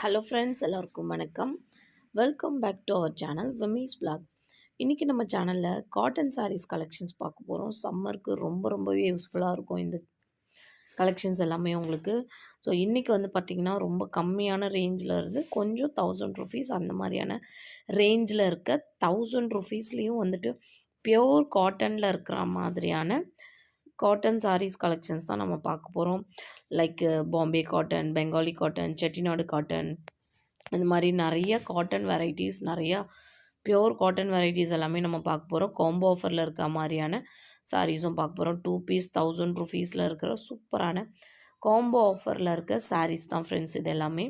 Hello friends எல்லாருக்கும் வணக்கம். Welcome back to our channel விமீஸ் blog இன்றைக்கி நம்ம சேனலில் காட்டன் சாரீஸ் கலெக்ஷன்ஸ் பார்க்க போகிறோம் சம்மருக்கு ரொம்ப ரொம்பவே யூஸ்ஃபுல்லாக இருக்கும் இந்த கலெக்ஷன்ஸ் எல்லாமே உங்களுக்கு. ஸோ இன்றைக்கி வந்து பார்த்திங்கன்னா ரொம்ப கம்மியான ரேஞ்சில் இருந்து கொஞ்சம் தௌசண்ட் ருபீஸ் அந்த மாதிரியான ரேஞ்சில் இருக்க தௌசண்ட் ருபீஸ்லேயும் வந்துட்டு பியோர் காட்டனில் இருக்கிற மாதிரியான காட்டன் சாரீஸ் கலெக்ஷன்ஸ் தான் நம்ம பார்க்க போகிறோம் like Bombay cotton Bengali cotton Chettinad cotton இந்த மாதிரி நிறைய காட்டன் வெரைட்டிஸ் நிறையா பியோர் காட்டன் வெரைட்டிஸ் எல்லாமே நம்ம பார்க்க போகிறோம் காம்போ ஆஃபரில் இருக்க மாதிரியான சாரீஸும் பார்க்க போகிறோம் டூ பீஸ் தௌசண்ட் ருபீஸில் இருக்கிற சூப்பரான காம்போ ஆஃபரில் இருக்க சாரீஸ் தான் ஃப்ரெண்ட்ஸ் இது எல்லாமே.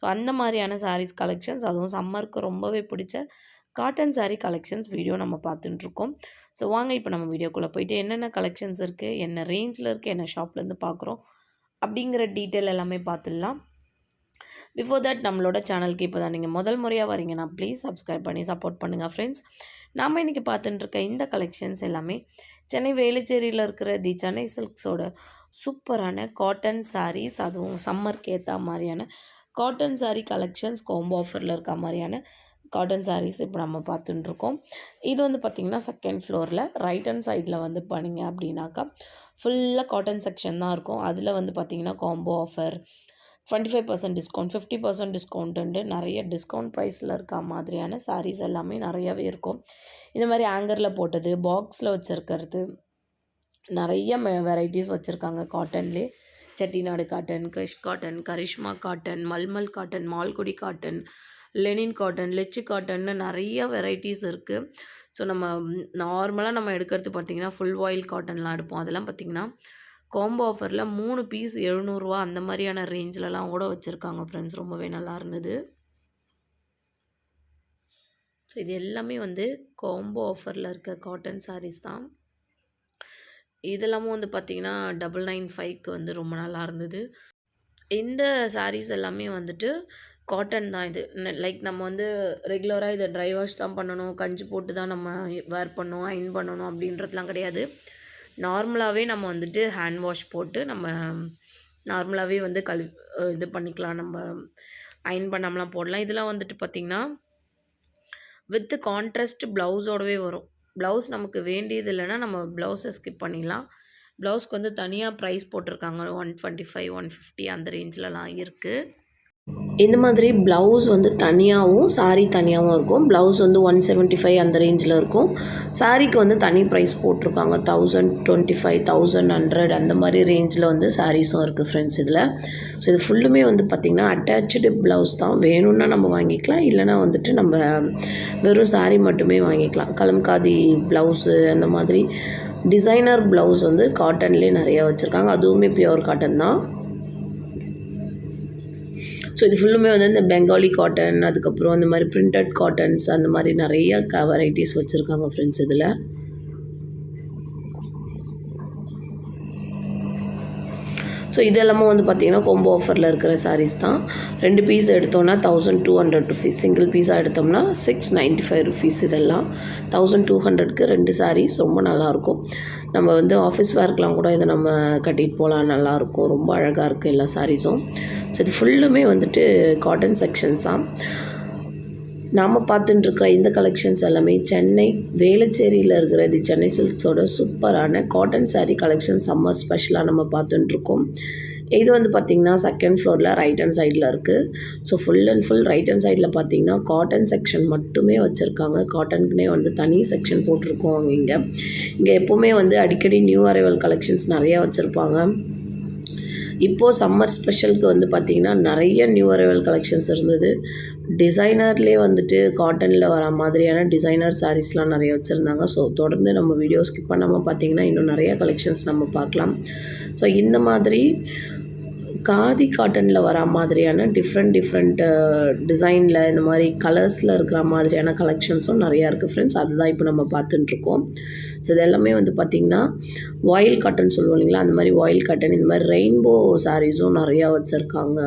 ஸோ அந்த மாதிரியான சாரீஸ் கலெக்ஷன்ஸ் அதுவும் சம்மருக்கு ரொம்பவே பிடிச்ச காட்டன் சாரீ கலெக்ஷன்ஸ் வீடியோ நம்ம பார்த்துட்டுருக்கோம். ஸோ வாங்க இப்போ நம்ம வீடியோக்குள்ளே போயிட்டு என்னென்ன கலெக்ஷன்ஸ் இருக்குது என்ன ரேஞ்சில் இருக்குது என்ன ஷாப்லேருந்து பார்க்குறோம் அப்படிங்கிற டீட்டெயில் எல்லாமே பார்த்துடலாம். பிஃபோர் தட் நம்மளோட சேனலுக்கு இப்போ தான் நீங்கள் முதல் முறையாக வரீங்கன்னா ப்ளீஸ் சப்ஸ்கிரைப் பண்ணி சப்போர்ட் பண்ணுங்கள் ஃப்ரெண்ட்ஸ் நாம் இன்றைக்கி பார்த்துட்டுருக்க இந்த கலெக்ஷன்ஸ் எல்லாமே சென்னை வேலுச்சேரியில் இருக்கிற தி சென்னை சில்க்ஸோட சூப்பரான காட்டன் சாரீஸ் அதுவும் சம்மருக்கு ஏற்ற மாதிரியான காட்டன் சாரீ கலெக்ஷன்ஸ் காம்போ ஆஃபரில் இருக்க மாதிரியான காட்டன் சாரீஸ் இப்போ நம்ம பார்த்துட்டுருக்கோம். இது வந்து பார்த்திங்கன்னா செகண்ட் ஃப்ளோரில் ரைட் ஹேண்ட் சைடில் வந்து பண்ணிங்க அப்படின்னாக்கா ஃபுல்லாக காட்டன் செக்ஷன் தான் இருக்கும். அதில் வந்து பார்த்திங்கன்னா combo offer twenty five percent discount fifty percent discount நிறைய டிஸ்கவுண்ட் ப்ரைஸில் இருக்க மாதிரியான சாரீஸ் எல்லாமே நிறையவே இருக்கும். இந்த மாதிரி ஆங்கரில் போட்டது பாக்ஸில் வச்சுருக்கிறது நிறைய வெரைட்டிஸ் வச்சுருக்காங்க காட்டன்லே Chettinad cotton Krish cotton Karishma cotton mulmul cotton Malgudi cotton linen cotton Lechu காட்டன்னு நிறைய வெரைட்டிஸ் இருக்குது ஸோ நம்ம நார்மலாக நம்ம எடுக்கிறது பார்த்திங்கன்னா ஃபுல் வாயில் காட்டன்லாம் எடுப்போம். அதெல்லாம் பார்த்திங்கன்னா காம்போ ஆஃபரில் மூணு பீஸ் எழுநூறுவா அந்த மாதிரியான ரேஞ்சிலலாம் கூட வச்சுருக்காங்க ஃப்ரெண்ட்ஸ் ரொம்பவே நல்லா இருந்தது. ஸோ இது எல்லாமே வந்து காம்போ ஆஃபரில் இருக்க காட்டன் சாரீஸ் தான். இதெல்லாமும் வந்து பார்த்திங்கன்னா டபுள் நைன் ஃபைவ்க்கு வந்து ரொம்ப நல்லா இருந்தது. இந்த சாரீஸ் எல்லாமே வந்துட்டு காட்டன் தான் இது. லைக் நம்ம வந்து ரெகுலராக இதை ட்ரை வாஷ் தான் பண்ணணும். கஞ்சி போட்டு தான் நம்ம வேர் பண்ணணும் அயன் பண்ணணும் அப்படின்றதுலாம் கிடையாது. நார்மலாகவே நம்ம வந்துட்டு ஹேண்ட் வாஷ் போட்டு நம்ம நார்மலாகவே வந்து கழு இது பண்ணிக்கலாம். நம்ம அயன் பண்ணாமலாம் போடலாம். இதெல்லாம் வந்துட்டு பார்த்திங்கன்னா வித்து கான்ட்ராஸ்ட் ப்ளவுஸோடவே வரும். ப்ளவுஸ் நமக்கு வேண்டியது இல்லைன்னா நம்ம ப்ளவுஸை ஸ்கிப் பண்ணிடலாம். ப்ளவுஸ்க்கு வந்து தனியாக ப்ரைஸ் போட்டிருக்காங்க. One twenty five one fifty அந்த ரேஞ்சிலலாம் இருக்குது இந்த மாதிரி ப்ளவுஸ் வந்து தனியாகவும் சாரீ தனியாகவும் இருக்கும். ப்ளவுஸ் வந்து ஒன் செவன்ட்டி ஃபைவ் அந்த ரேஞ்சில் இருக்கும். சாரீக்கு வந்து தனி ப்ரைஸ் போட்டிருக்காங்க. Thousand twenty five thousand hundred அந்த மாதிரி ரேஞ்சில் வந்து சாரீஸும் இருக்குது ஃப்ரெண்ட்ஸ் இதில். ஸோ இது ஃபுல்லுமே வந்து பார்த்திங்கன்னா அட்டாச்சு ப்ளவுஸ் தான். வேணும்னா நம்ம வாங்கிக்கலாம். இல்லைனா வந்துட்டு நம்ம வெறும் சாரீ மட்டுமே வாங்கிக்கலாம். கலம்காதி ப்ளவுஸு அந்த மாதிரி. டிசைனர் ப்ளவுஸ் வந்து காட்டன்லேயே நிறையா வச்சுருக்காங்க. அதுவுமே பியூர் காட்டன் தான். ஸோ இது ஃபுல்லுமே வந்து இந்த பெங்காலி காட்டன் அதுக்கப்புறம் அந்த மாதிரி பிரிண்டட் காட்டன்ஸ் அந்த மாதிரி நிறைய க வெரைட்டிஸ் வச்சுருக்காங்க ஃப்ரெண்ட்ஸ் இதில். ஸோ இதெல்லாமும் வந்து பார்த்திங்கன்னா கொம்போ ஆஃபரில் இருக்கிற சாரீஸ் தான். ரெண்டு பீஸ் எடுத்தோம்னா thousand two hundred rupees single பீஸாக எடுத்தோம்னா சிக்ஸ் நைன்ட்டி ஃபைவ் ருபீஸ் இதெல்லாம் தௌசண்ட் டூ ஹண்ட்ரட்க்கு ரெண்டு சாரீஸ் ரொம்ப நல்லாயிருக்கும் நம்ம வந்து ஆஃபீஸ் வேர்க்கெலாம் கூட இதை நம்ம கட்டிட்டு போகலாம் நல்லாயிருக்கும் ரொம்ப அழகாக இருக்குது எல்லா சாரீஸும் ஸோ இது ஃபுல்லுமே வந்துட்டு காட்டன் செக்ஷன்ஸ் தான். நாம் பார்த்துட்டுருக்குற இந்த கலெக்ஷன்ஸ் எல்லாமே சென்னை வேளச்சேரியில் இருக்கிற தி சென்னை சில்க்ஸோட சூப்பரான காட்டன் சாரீ கலெக்ஷன் சம்மர் ஸ்பெஷலாக நம்ம பார்த்துட்டுருக்கோம் இது வந்து பார்த்திங்கன்னா செகண்ட் ஃப்ளோரில் ரைட் ஹேண்ட் சைடில் இருக்குது so full and full right hand சைடில் பார்த்தீங்கன்னா காட்டன் செக்ஷன் மட்டுமே வச்சுருக்காங்க. காட்டனுக்குனே வந்து தனி செக்ஷன் போட்டிருக்கோம் அவங்க இங்கே. இங்கே எப்போவுமே வந்து அடிக்கடி நியூ அரைவல் கலெக்ஷன்ஸ் நிறையா வச்சுருப்பாங்க. இப்போது சம்மர் ஸ்பெஷலுக்கு வந்து பார்த்திங்கன்னா நிறைய நியூ அரைவல் கலெக்ஷன்ஸ் இருந்தது. டிசைனர்லேயே வந்துட்டு காட்டனில் வர மாதிரியான டிசைனர் சாரீஸ்லாம் நிறைய வச்சுருந்தாங்க. ஸோ தொடர்ந்து நம்ம வீடியோ ஸ்கிப் பண்ணாமல் பார்த்தீங்கன்னா இன்னும் நிறைய கலெக்ஷன்ஸ் நம்ம பார்க்கலாம். ஸோ இந்த மாதிரி காதி காட்டனில் வர மாதிரியான டிஃப்ரெண்ட் டிஃப்ரெண்ட் டிசைனில் இந்த மாதிரி கலர்ஸில் இருக்கிற மாதிரியான கலெக்ஷன்ஸும் நிறையா இருக்குது ஃப்ரெண்ட்ஸ் அதுதான் இப்போ நம்ம பார்த்துட்டுருக்கோம். ஸோ இது எல்லாமே வந்து பார்த்திங்கன்னா வாயில் காட்டன் சொல்லுவோம் இல்லைங்களா? அந்த மாதிரி வாயில் காட்டன் இந்த மாதிரி ரெயின்போ சாரீஸும் நிறையா வச்சுருக்காங்க.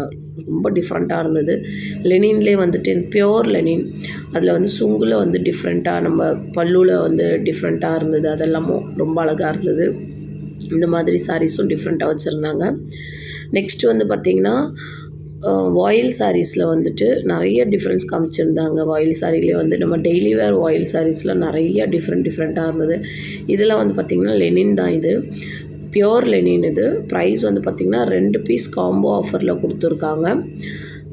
ரொம்ப டிஃப்ரெண்ட்டாக இருந்தது. லெனின்லேயே வந்துட்டு பியோர் லெனின் அதில் வந்து சுங்குல வந்து டிஃப்ரெண்ட்டாக நம்ம பல்லுவில் வந்து டிஃப்ரெண்ட்டாக இருந்தது. அதெல்லாமும் ரொம்ப அழகாக இருந்தது. இந்த மாதிரி சாரீஸும் டிஃப்ரெண்ட்டாக வச்சுருந்தாங்க. நெக்ஸ்ட்டு வந்து பார்த்திங்கன்னா வாயில் சாரீஸில் வந்துட்டு நிறைய டிஃப்ரென்ஸ் காமிச்சிருந்தாங்க. வாயில் சாரீலேயே வந்து நம்ம டெய்லி வேர் வாயில் சாரீஸில் நிறைய டிஃப்ரெண்ட் டிஃப்ரெண்ட்டாக இருந்தது. இதில் வந்து பார்த்திங்கன்னா லெனின் தான் இது. பியோர் லெனின் இது. ப்ரைஸ் வந்து பார்த்திங்கன்னா ரெண்டு பீஸ் காம்போ ஆஃபரில் கொடுத்துருக்காங்க.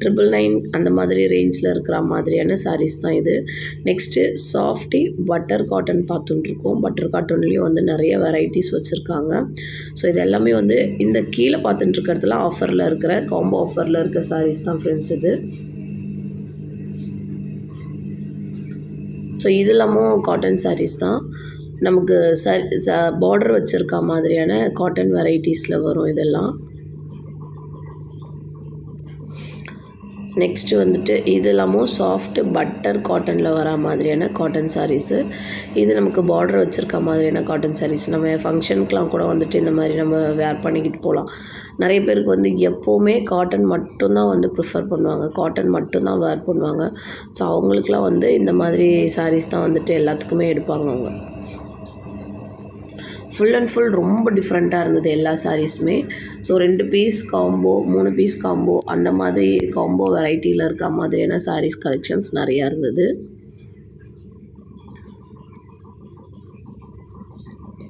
ட்ரிபிள் நைன் அந்த மாதிரி ரேஞ்சில் இருக்கிற மாதிரியான சாரீஸ் தான் இது. நெக்ஸ்ட்டு சாஃப்டி பட்டர் காட்டன் பார்த்துட்டுருக்கோம் பட்டர் காட்டன்லேயும் வந்து நிறைய வெரைட்டிஸ் வச்சுருக்காங்க. ஸோ இது எல்லாமே வந்து இந்த கீழே பார்த்துட்டுருக்கிறதுல ஆஃபரில் இருக்கிற காம்போ ஆஃபரில் இருக்கிற சாரீஸ் தான் ஃப்ரெண்ட்ஸ் இது. ஸோ இது இல்லாமல் காட்டன் சாரீஸ் தான். நமக்கு ச பார்டர் வச்சுருக்க மாதிரியான காட்டன் வெரைட்டிஸில் வரும் இதெல்லாம். நெக்ஸ்ட்டு வந்துட்டு இது இல்லாமல் சாஃப்ட் பட்டர் காட்டனில் வர மாதிரியான காட்டன் சாரீஸு இது நமக்கு பார்டர் வச்சுருக்க மாதிரியான காட்டன் சாரீஸ் நம்ம ஃபங்க்ஷனுக்குலாம் கூட வந்துட்டு இந்த மாதிரி நம்ம வேர் பண்ணிக்கிட்டு போகலாம் நிறைய பேருக்கு வந்து எப்போவுமே காட்டன் மட்டும்தான் வந்து ப்ரிஃபர் பண்ணுவாங்க. காட்டன் மட்டும்தான் வேர் பண்ணுவாங்க. ஸோ அவங்களுக்குலாம் வந்து இந்த மாதிரி சாரீஸ் தான் வந்துட்டு எல்லாத்துக்குமே எடுப்பாங்க அவங்க. ஃபுல் அண்ட் ஃபுல் ரொம்ப டிஃப்ரெண்ட்டாக இருந்தது எல்லா சாரீஸுமே ஸோ ரெண்டு பீஸ் காம்போ மூணு பீஸ் காம்போ அந்த மாதிரி காம்போ வெரைட்டியில் இருக்க மாதிரியான சாரீஸ் கலெக்ஷன்ஸ் நிறையா இருந்தது.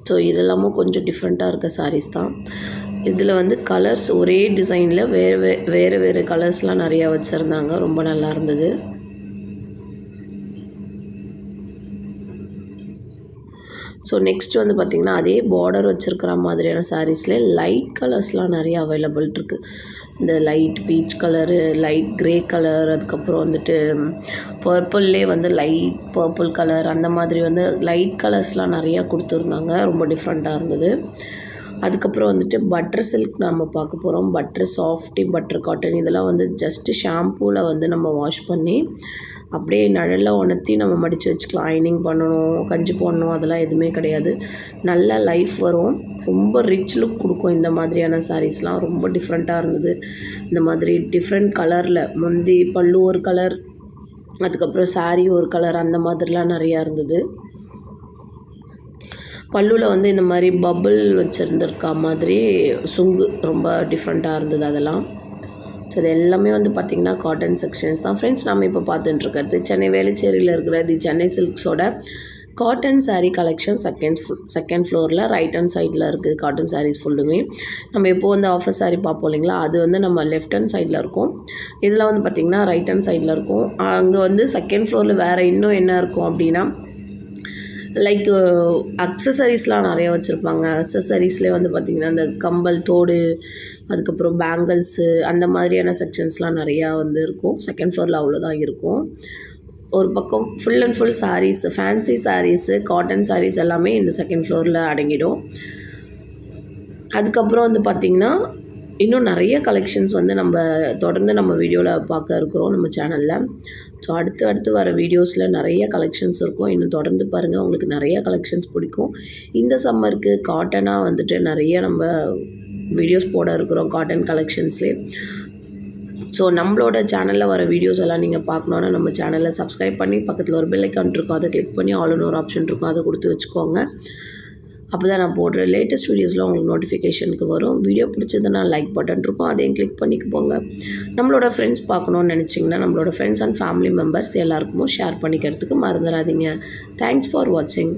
ஸோ இதெல்லாமும் கொஞ்சம் டிஃப்ரெண்ட்டாக இருக்க சாரீஸ் தான். இதில் வந்து கலர்ஸ் ஒரே டிசைனில் வேறு வே வேறு வேறு கலர்ஸ்லாம் நிறையா வச்சுருந்தாங்க. ரொம்ப நல்லா இருந்தது. ஸோ நெக்ஸ்ட் வந்து பார்த்திங்கன்னா அதே பார்டர் வச்சுருக்கிற மாதிரியான சாரீஸ்லேயே லைட் கலர்ஸ்லாம் நிறைய அவைலபிள் இருக்குது இந்த light peach colour light grey colour அதுக்கப்புறம் வந்துட்டு பர்பிள்லே வந்து லைட் பர்பிள் கலர் அந்த மாதிரி வந்து லைட் கலர்ஸ்லாம் நிறையா கொடுத்துருந்தாங்க. ரொம்ப டிஃப்ரெண்ட்டாக இருந்தது. அதுக்கப்புறம் வந்துட்டு பட்டர் சில்க் நம்ம பார்க்க போகிறோம் பட்டர் சாஃப்டி பட்டர் காட்டன் இதெல்லாம் வந்து ஜஸ்ட்டு ஷாம்பூவில் வந்து நம்ம வாஷ் பண்ணி அப்படியே நிழலில் உணர்த்தி நம்ம மடித்து வச்சுக்கலாம். அயனிங் பண்ணணும் கஞ்சி போடணும் அதெல்லாம் எதுவுமே கிடையாது. நல்ல லைஃப் வரும். ரொம்ப ரிச் லுக் கொடுக்கும் இந்த மாதிரியான சாரீஸ்லாம் ரொம்ப டிஃப்ரெண்ட்டாக இருந்தது. இந்த மாதிரி டிஃப்ரெண்ட் கலரில் முந்தி பல்லு ஒரு கலர் அதுக்கப்புறம் சாரீ ஒரு கலர் அந்த மாதிரிலாம் நிறையா இருந்தது. பல்லுவில் வந்து இந்த மாதிரி பபுள் வச்சுருந்துருக்கா மாதிரி சுங்கு ரொம்ப டிஃப்ரெண்ட்டாக இருந்தது அதெல்லாம். ஸோ இது எல்லாமே வந்து பார்த்திங்கன்னா காட்டன் செக்ஷன்ஸ் தான். ஃப்ரெண்ட்ஸ் நம்ம இப்போ பார்த்துட்டுருக்கிறது சென்னை வேலுச்சேரியில் இருக்கிற the Chennai சில்க்ஸோட cotton sari collection second second ஃப்ளோரில் ரைட் ஹேண்ட் சைடில் இருக்குது காட்டன் சாரீஸ் ஃபுல்லுமே நம்ம எப்போது வந்து ஆஃபர் சாரீ பார்ப்போம் இல்லைங்களா? அது வந்து நம்ம லெஃப்ட் ஹேண்ட் சைடில் இருக்கும். இதில் வந்து பார்த்திங்கன்னா ரைட் ஹேண்ட் சைடில் இருக்கும். அங்கே வந்து செகண்ட் ஃப்ளோரில் வேறு இன்னும் என்ன இருக்கும் அப்படின்னா லைக் அக்சசரிஸ்லாம் uh, நிறையா வச்சுருப்பாங்க. அக்சசரிஸ்லேயே வந்து பார்த்திங்கன்னா அந்த கம்பல் தோடு அதுக்கப்புறம் பேங்கிள்ஸு அந்த மாதிரியான செக்ஷன்ஸ்லாம் நிறையா வந்து இருக்கும். செகண்ட் ஃப்ளோரில் அவ்வளோதான் இருக்கும். ஒரு பக்கம் full and full saris fancy saris cotton saris எல்லாமே இந்த செகண்ட் ஃப்ளோரில் அடங்கிடும். அதுக்கப்புறம் வந்து பார்த்திங்கன்னா இன்னும் நிறைய கலெக்ஷன்ஸ் வந்து நம்ம தொடர்ந்து நம்ம வீடியோவில் பார்க்க இருக்கிறோம் நம்ம சேனலில் ஸோ அடுத்து அடுத்து வர வீடியோஸில் நிறைய கலெக்ஷன்ஸ் இருக்கும். இன்னும் தொடர்ந்து பாருங்கள் உங்களுக்கு நிறைய கலெக்ஷன்ஸ் பிடிக்கும். இந்த சம்மருக்கு காட்டனாக வந்துட்டு நிறைய நம்ம வீடியோஸ் போட இருக்கிறோம் காட்டன் கலெக்ஷன்ஸ்லேயே ஸோ நம்மளோட சேனலில் வர வீடியோஸ் எல்லாம் நீங்கள் பார்க்கணுன்னா நம்ம சேனலில் சப்ஸ்கிரைப் பண்ணி பக்கத்தில் ஒரு பெல் ஐக்கான் இருக்கும். அதை கிளிக் பண்ணி ஆல் ஒரு ஆப்ஷன் இருக்கும். அதை கொடுத்து வச்சுக்கோங்க. அப்போ தான் நான் போடுற லேட்டஸ்ட் வீடியோஸ்லாம் உங்களுக்கு நோட்டிஃபிகேஷனுக்கு வரும். வீடியோ பிடிச்சதுன்னா லைக் பட்டன் இருக்கும். அதையும் கிளிக் பண்ணிக்கு போங்க நம்மளோட ஃப்ரெண்ட்ஸ் பார்க்கணுன்னு நினச்சிங்கன்னா நம்மளோட ஃப்ரெண்ட்ஸ் அண்ட் ஃபேமிலி மெம்பர்ஸ் எல்லாருக்குமோ ஷேர் பண்ணிக்கிறதுக்கு மறந்துடாதீங்க தேங்க்ஸ் ஃபார் வாட்சிங்